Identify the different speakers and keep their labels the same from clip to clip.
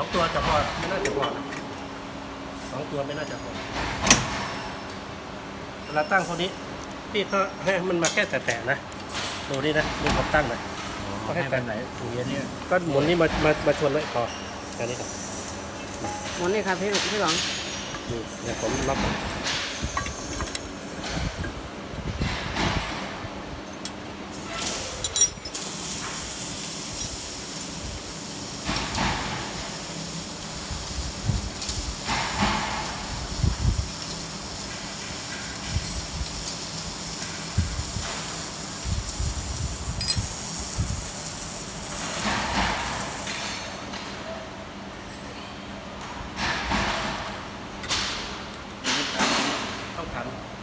Speaker 1: องตัวจะพอไม่น่าจะพอนะสองตัวไม่น่าจะพอเวลาตั้งคนนี้พี่ก็ให้มันมาแค่แตะๆนะดูนี่นะดูผมตั้งนะ
Speaker 2: ก็ให้แบบไหนถุยอันเนี้ย
Speaker 1: ก็หมุนนี่มามามาชนเลยพอแค่นี้ครับ
Speaker 3: หมุนนี่ครับพี่พี่หวัง
Speaker 1: นี่เดี๋ยวผมล็อก ก่อน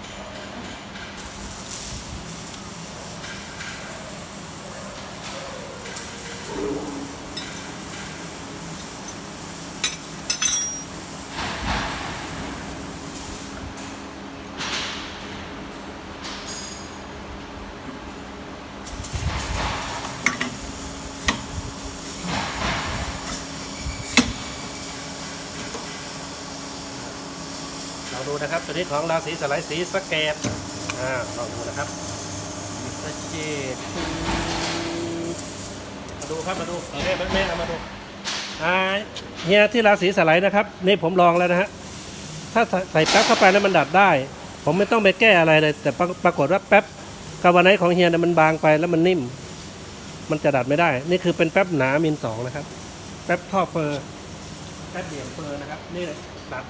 Speaker 1: เราดูนะครับตัวนี้ของราศีสไลด์สีสเกตอ่าลองดูนะครับสเกตมาดูครับมาดูแม่แม่เอามาดูอ่าเฮียที่ราศีสไลด์นะครับ นี่ผมลองแล้วนะฮะถ้าใส่แป๊บเข้าไปแล้วมันดัดได้ ผมไม่ต้องไปแก้อะไรเลย แต่ปรากฏว่าแป๊บกาวไนของเฮียเนี่ยมันบางไปแล้วมันนิ่ม มันจะดัดไม่ได้ นี่คือเป็นแป๊บหนามินสองนะครับ แป๊บท่อเฟอร์แป๊บเดี่ยวเฟอร์นะครับ นี่ดัด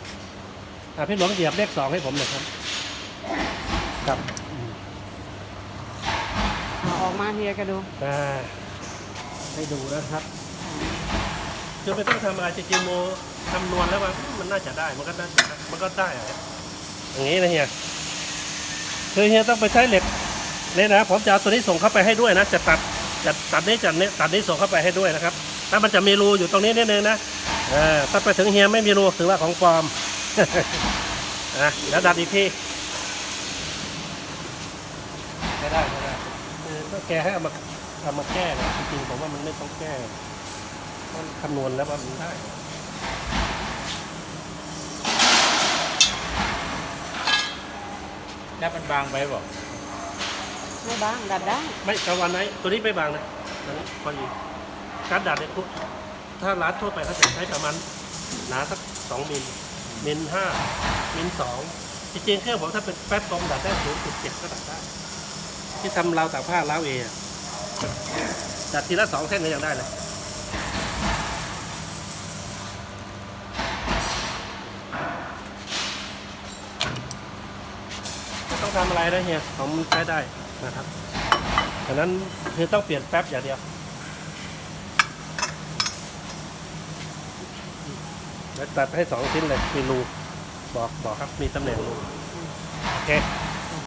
Speaker 1: อะพี่หลวงเหยียบเลขสองให้ผมหน่อยครับ ครับ
Speaker 3: เอาออกมาเฮียก็ดู
Speaker 1: อ่าให้ดูนะครับ คือไม่ต้องทำอะไรจริงๆโมคำนวณแล้วว่ามันน่าจะได้ มันก็น่าจะมันก็ได้อะอย่างนี้นะเฮียคือเฮียต้องไปใช้เหล็กเนี่ยนะผมจะเอาตัวนี้ส่งเข้าไปให้ด้วยนะ จะตัดจะตัดนี้จัดนี้ตัดนี้ส่งเข้าไปให้ด้วยนะครับถ้ามันจะมีรูอยู่ตรงนี้นิดนึงนะเออถ้าไปถึงเฮียไม่มีรูถือว่าของปลอม อะแล้วดัดอีกที
Speaker 2: ไม่ได้ไม่ได้
Speaker 1: คือถ้าแกให้เอามาเอามาแก้เนี่ยจริงๆผมว่ามันไม่ต้องแก้มันคำนวณแล้วว่ามันได้
Speaker 2: แล้วมันบางไปบอก
Speaker 3: ไม่บ้างดัดได้
Speaker 1: ไม่กวันไหนตัวนี้ไม่บางนะตัวนี้พอดีการดัดเนี่ยทุกถ้าร้านทั่วไปเขาจะใช้ประมาณหนาสักสองมิล มิลห้ามิลสองจริงๆเครื่องผมถ้าเป็นแป๊บกลมดัดได้ศูนย์จุดเจ็ดก็ดัดได้ ที่ทำราวตากผ้าร้าวเองอะดัดทีละสองเส้นก็ยังได้เลยไม่ต้องทำอะไรนะเฮียผมใช้ได้นะครับดังนั้นคือต้องเปลี่ยนแป๊บอย่างเดียว แล้วตัดให้สองชิ้นเลยมีรูบอกบอกครับมีตำแหน่งรูโอเค